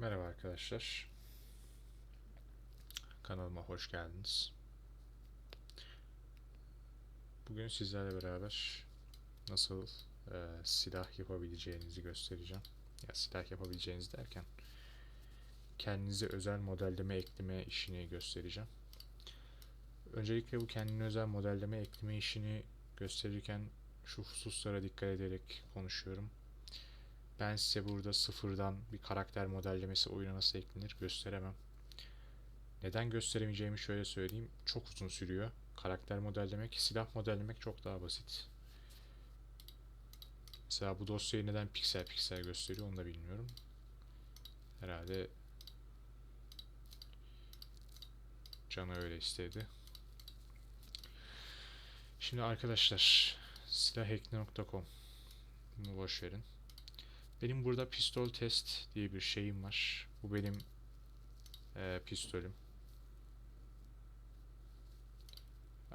Merhaba arkadaşlar. Kanalıma hoş geldiniz. Bugün sizlerle beraber nasıl e, silah yapabileceğinizi göstereceğim. Ya silah yapabileceğiniz derken kendinize özel modelleme ekleme işini göstereceğim. Öncelikle bu kendine özel modelleme ekleme işini gösterirken şu hususlara dikkat ederek konuşuyorum. Ben size burada sıfırdan bir karakter modellemesi oyuna nasıl eklenir gösteremem. Neden gösteremeyeceğimi şöyle söyleyeyim. Çok uzun sürüyor. Karakter modellemek, silah modellemek çok daha basit. Mesela bu dosyayı neden piksel piksel gösteriyor onu da bilmiyorum. Herhalde Canı öyle istedi. Şimdi arkadaşlar silahhack.com bunu boş verin. Benim burada pistol test diye bir şeyim var. Bu benim e, pistolüm.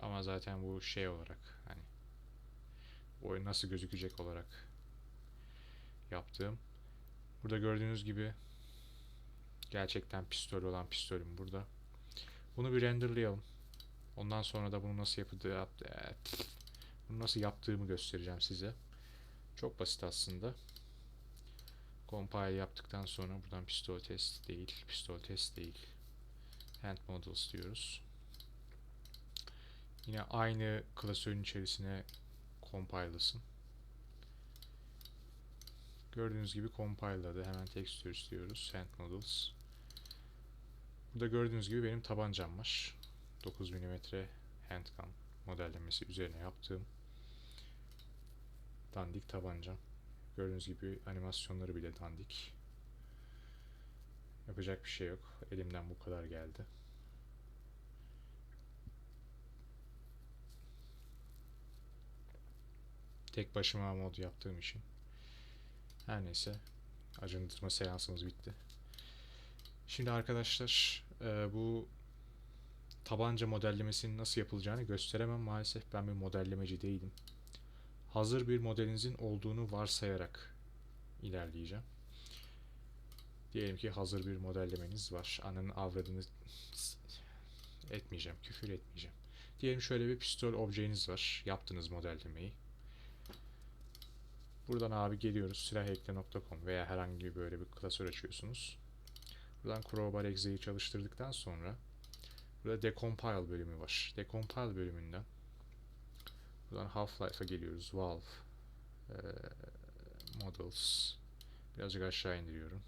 Ama zaten bu şey olarak hani oyun nasıl gözükecek olarak yaptığım. Burada gördüğünüz gibi gerçekten pistol olan pistolüm burada. Bunu bir renderlayalım. Ondan sonra da bunu nasıl yapıldığı bunu nasıl yaptığımı göstereceğim size. Çok basit aslında. Compile yaptıktan sonra buradan pistol test değil, pistol test değil. Hand models diyoruz. Yine aynı klasörün içerisine compile'lasın. Gördüğünüz gibi compile'ladı. Hemen textures diyoruz. Hand models. Burada gördüğünüz gibi benim tabancam var. 9 mm handgun modellemesi üzerine yaptığım dandik tabancam. Gördüğünüz gibi animasyonları bile dandik. Yapacak bir şey yok. Elimden bu kadar geldi. Tek başıma mod yaptığım için. Her neyse. Acındırma seansımız bitti. Şimdi arkadaşlar e, bu tabanca modellemesinin nasıl yapılacağını gösteremem maalesef. Ben bir modellemeci değilim hazır bir modelinizin olduğunu varsayarak ilerleyeceğim. Diyelim ki hazır bir modellemeniz var. Ananın avradını etmeyeceğim, küfür etmeyeceğim. Diyelim şöyle bir pistol objeniz var. Yaptınız modellemeyi. Buradan abi geliyoruz silahekle.com veya herhangi böyle bir klasör açıyorsunuz. Buradan crowbar exe'yi çalıştırdıktan sonra burada decompile bölümü var. Decompile bölümünden Buradan Half-Life'a geliyoruz. Valve. Ee, models. Birazcık aşağı indiriyorum.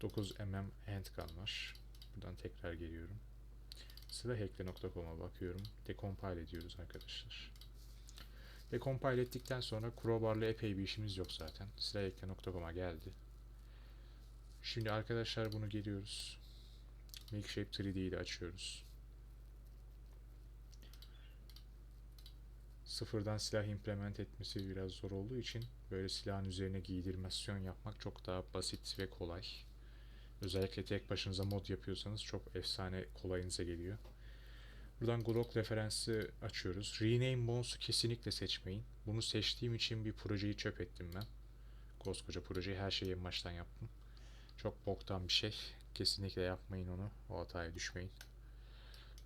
...9 mm handgun var. Buradan tekrar geliyorum. Silahhackle.com'a bakıyorum. Decompile ediyoruz arkadaşlar. Decompile ettikten sonra crowbar'la epey bir işimiz yok zaten. Silahhackle.com'a geldi. Şimdi arkadaşlar bunu geliyoruz. Milkshape 3D ile açıyoruz. Sıfırdan silah implement etmesi biraz zor olduğu için böyle silahın üzerine giydirmasyon yapmak çok daha basit ve kolay. Özellikle tek başınıza mod yapıyorsanız çok efsane kolayınıza geliyor. Buradan Glock referansı açıyoruz. Rename Bones'u kesinlikle seçmeyin. Bunu seçtiğim için bir projeyi çöp ettim ben. Koskoca projeyi her şeyi baştan yaptım. Çok boktan bir şey. Kesinlikle yapmayın onu. O hataya düşmeyin.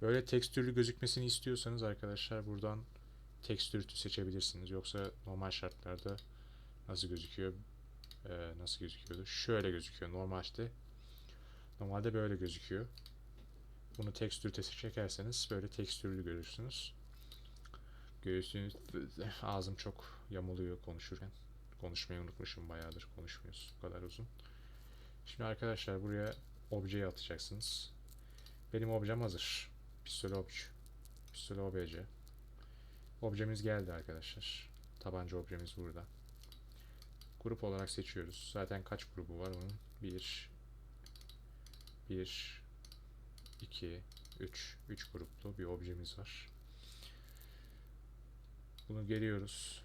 Böyle tekstürlü gözükmesini istiyorsanız arkadaşlar buradan tekstürtü seçebilirsiniz. Yoksa normal şartlarda nasıl gözüküyor? Ee, nasıl gözüküyordu? Şöyle gözüküyor normalde. Normalde böyle gözüküyor. Bunu tekstürte çekerseniz böyle tekstürlü görürsünüz. Görürsünüz ağzım çok yamuluyor konuşurken. Konuşmayı unutmuşum bayağıdır konuşmuyoruz bu kadar uzun. Şimdi arkadaşlar buraya objeyi atacaksınız. Benim objem hazır. Pistol obj. Pistol obj. Objemiz geldi arkadaşlar. Tabanca objemiz burada. Grup olarak seçiyoruz. Zaten kaç grubu var onun? 1 1 2 3 3 gruplu bir objemiz var. Bunu geliyoruz.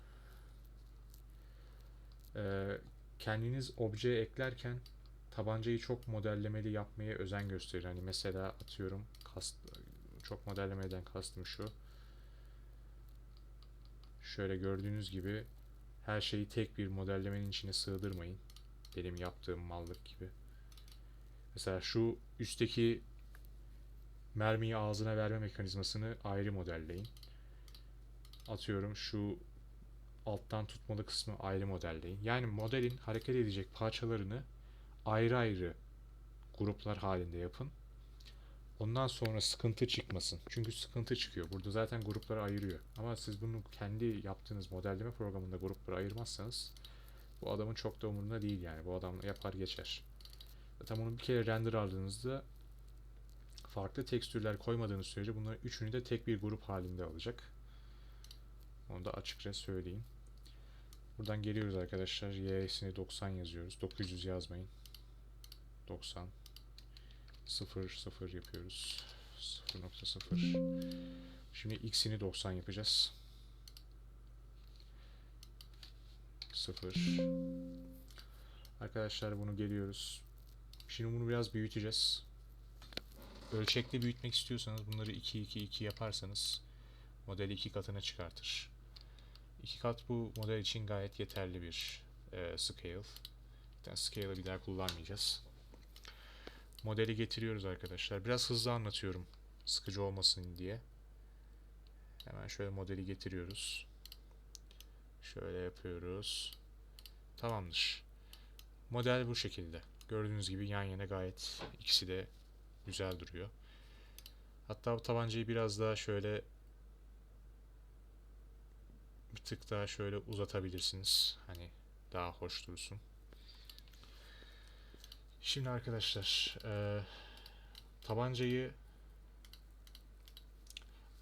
Ee, kendiniz obje eklerken tabancayı çok modellemeli yapmaya özen gösterir. Hani mesela atıyorum kast, çok modellemeden kastım şu. Şöyle gördüğünüz gibi Her şeyi tek bir modellemenin içine sığdırmayın. Benim yaptığım mallık gibi. Mesela şu üstteki mermiyi ağzına verme mekanizmasını ayrı modelleyin. Atıyorum şu alttan tutmalı kısmı ayrı modelleyin. Yani modelin hareket edecek parçalarını ayrı ayrı gruplar halinde yapın. Ondan sonra sıkıntı çıkmasın. Çünkü sıkıntı çıkıyor. Burada zaten grupları ayırıyor. Ama siz bunu kendi yaptığınız modelleme programında grupları ayırmazsanız bu adamın çok da umurunda değil yani. Bu adam yapar geçer. Zaten bunu bir kere render aldığınızda farklı tekstürler koymadığınız sürece bunların üçünü de tek bir grup halinde alacak. Onu da açıkça söyleyeyim. Buradan geliyoruz arkadaşlar. Y'sini 90 yazıyoruz. 900 yazmayın. 90 0 0 yapıyoruz. 0.0 Şimdi x'ini 90 yapacağız. 0 Arkadaşlar bunu geliyoruz. Şimdi bunu biraz büyüteceğiz. Ölçekli büyütmek istiyorsanız bunları 2 2 2 yaparsanız modeli 2 katına çıkartır. 2 kat bu model için gayet yeterli bir e, scale. Scale'ı bir daha kullanmayacağız. Modeli getiriyoruz arkadaşlar. Biraz hızlı anlatıyorum. Sıkıcı olmasın diye. Hemen şöyle modeli getiriyoruz. Şöyle yapıyoruz. Tamamdır. Model bu şekilde. Gördüğünüz gibi yan yana gayet ikisi de güzel duruyor. Hatta bu tabancayı biraz daha şöyle bir tık daha şöyle uzatabilirsiniz. Hani daha hoş dursun. Şimdi arkadaşlar e, tabancayı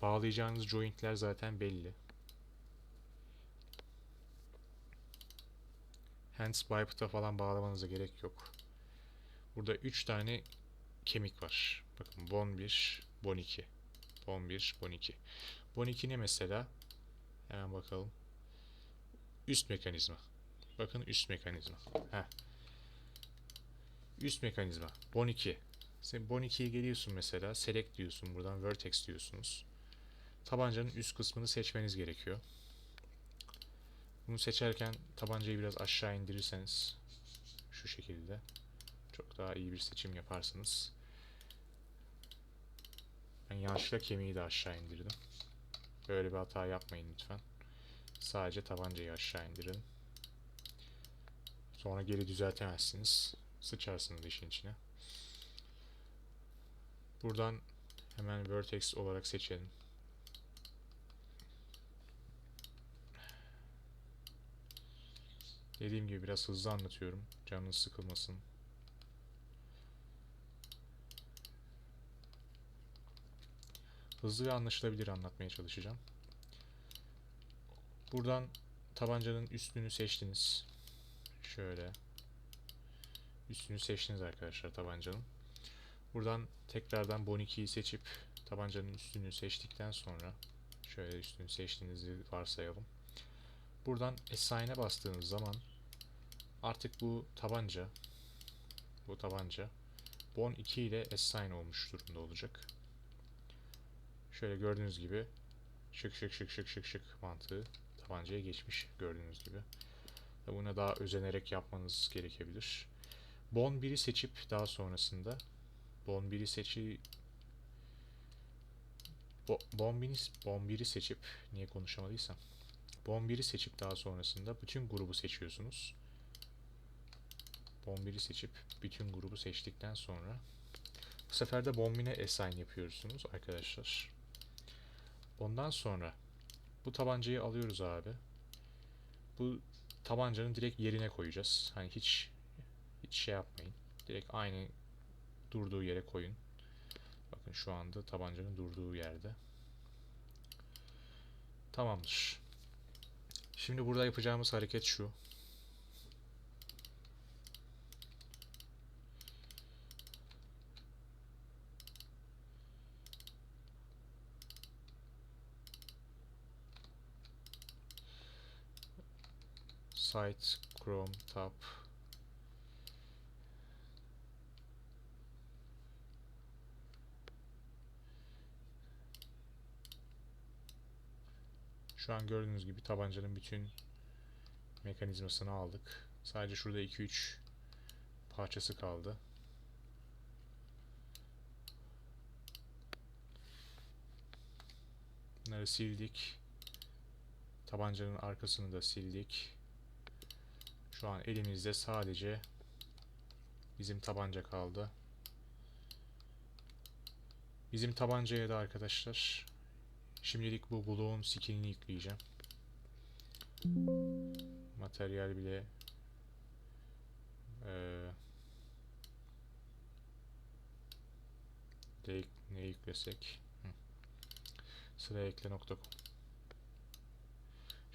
bağlayacağınız jointler zaten belli. Hands biped'a falan bağlamanıza gerek yok. Burada 3 tane kemik var. Bakın bone 1, bone 2. Bone 1, bone 2. Bone 2 ne mesela? Hemen bakalım. Üst mekanizma. Bakın üst mekanizma. Heh. Üst mekanizma. Bone 2. Sen Bone 2'ye geliyorsun mesela. Select diyorsun. Buradan Vertex diyorsunuz. Tabancanın üst kısmını seçmeniz gerekiyor. Bunu seçerken tabancayı biraz aşağı indirirseniz şu şekilde çok daha iyi bir seçim yaparsınız. Ben yanlışlıkla kemiği de aşağı indirdim. Böyle bir hata yapmayın lütfen. Sadece tabancayı aşağı indirin. Sonra geri düzeltemezsiniz. Sıçarsınız işin içine. Buradan hemen vertex olarak seçelim. Dediğim gibi biraz hızlı anlatıyorum. Canınız sıkılmasın. Hızlı ve anlaşılabilir anlatmaya çalışacağım. Buradan tabancanın üstünü seçtiniz. Şöyle. Üstünü seçtiniz arkadaşlar tabancanın. Buradan tekrardan Bon2'yi seçip tabancanın üstünü seçtikten sonra şöyle üstünü seçtiğinizi varsayalım. Buradan Assign'e bastığınız zaman artık bu tabanca bu tabanca Bon 2 ile Assign olmuş durumda olacak. Şöyle gördüğünüz gibi şık şık şık şık şık şık mantığı tabancaya geçmiş gördüğünüz gibi. Buna daha özenerek yapmanız gerekebilir. Bon 1'i seçip daha sonrasında Bon 1'i seçi Bo Bon 1'i Bon 1'i seçip niye konuşamadıysam Bon 1'i seçip daha sonrasında bütün grubu seçiyorsunuz. Bon 1'i seçip bütün grubu seçtikten sonra bu sefer de bombine assign yapıyorsunuz arkadaşlar. Ondan sonra bu tabancayı alıyoruz abi. Bu tabancanın direkt yerine koyacağız. Hani hiç hiç şey yapmayın. Direkt aynı durduğu yere koyun. Bakın şu anda tabancanın durduğu yerde. Tamamdır. Şimdi burada yapacağımız hareket şu. Site Chrome Tab Şu an gördüğünüz gibi tabancanın bütün mekanizmasını aldık. Sadece şurada 2-3 parçası kaldı. Bunları sildik. Tabancanın arkasını da sildik. Şu an elimizde sadece bizim tabanca kaldı. Bizim tabancaya da arkadaşlar şimdilik bu bloğun skinini yükleyeceğim. Materyal bile de ne yüklesek? Hı. sıra ekle.com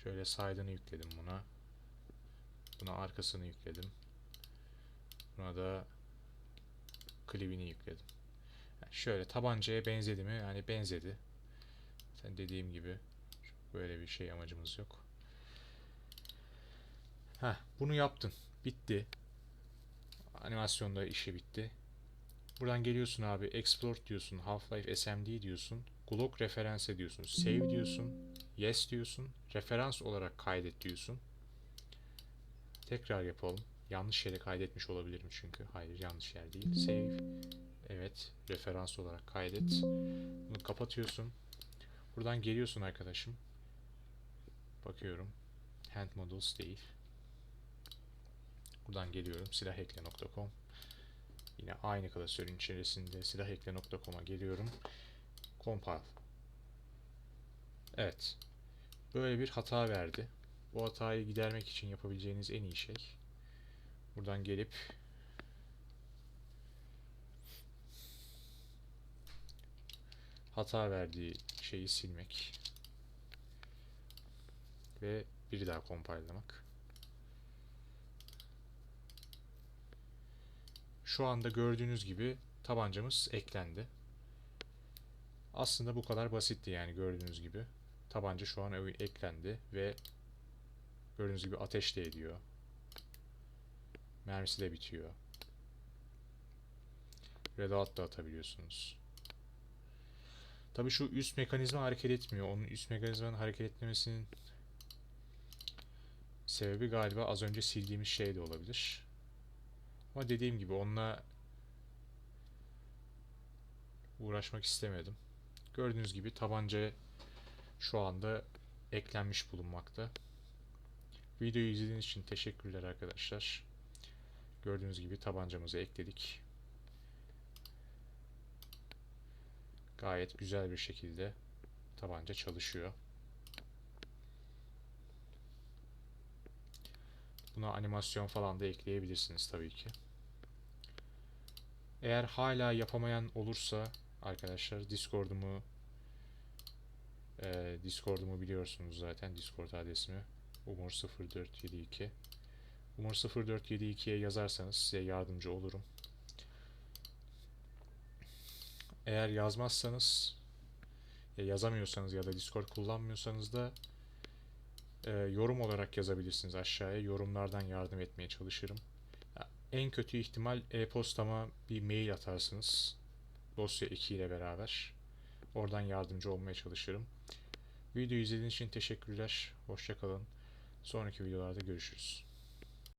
şöyle side'ını yükledim buna. Buna arkasını yükledim. Buna da klibini yükledim. Yani şöyle tabancaya benzedi mi? Yani benzedi Zaten dediğim gibi böyle bir şey amacımız yok Heh, bunu yaptın. Bitti. Animasyonda işi bitti. Buradan geliyorsun abi. Export diyorsun. Half-Life SMD diyorsun. Glock referanse diyorsun. Save diyorsun. Yes diyorsun. Referans olarak kaydet diyorsun. Tekrar yapalım. Yanlış yere kaydetmiş olabilirim çünkü. Hayır yanlış yer değil. Save. Evet. Referans olarak kaydet. Bunu kapatıyorsun. Buradan geliyorsun arkadaşım. Bakıyorum. Hand models değil. Buradan geliyorum silahekle.com Yine aynı klasörün içerisinde silahekle.com'a geliyorum. Compile. Evet. Böyle bir hata verdi. Bu hatayı gidermek için yapabileceğiniz en iyi şey buradan gelip hata verdiği şeyi silmek ve bir daha compile'lamak. Şu anda gördüğünüz gibi tabancamız eklendi. Aslında bu kadar basitti yani gördüğünüz gibi. Tabanca şu an eklendi ve gördüğünüz gibi ateş de ediyor. Mermisi de bitiyor. Reload da atabiliyorsunuz. Tabi şu üst mekanizma hareket etmiyor. Onun üst mekanizmanın hareket etmemesinin sebebi galiba az önce sildiğimiz şey de olabilir. Ama dediğim gibi onunla uğraşmak istemedim. Gördüğünüz gibi tabanca şu anda eklenmiş bulunmakta. Videoyu izlediğiniz için teşekkürler arkadaşlar. Gördüğünüz gibi tabancamızı ekledik. Gayet güzel bir şekilde tabanca çalışıyor. Buna animasyon falan da ekleyebilirsiniz tabii ki. Eğer hala yapamayan olursa arkadaşlar Discord'umu e, Discord'umu biliyorsunuz zaten Discord adresimi umur0472 umur0472'ye yazarsanız size yardımcı olurum. Eğer yazmazsanız ya yazamıyorsanız ya da Discord kullanmıyorsanız da e, yorum olarak yazabilirsiniz aşağıya. Yorumlardan yardım etmeye çalışırım. En kötü ihtimal e-postama bir mail atarsınız. Dosya 2 ile beraber. Oradan yardımcı olmaya çalışırım. Videoyu izlediğiniz için teşekkürler. Hoşçakalın. Sonraki videolarda görüşürüz.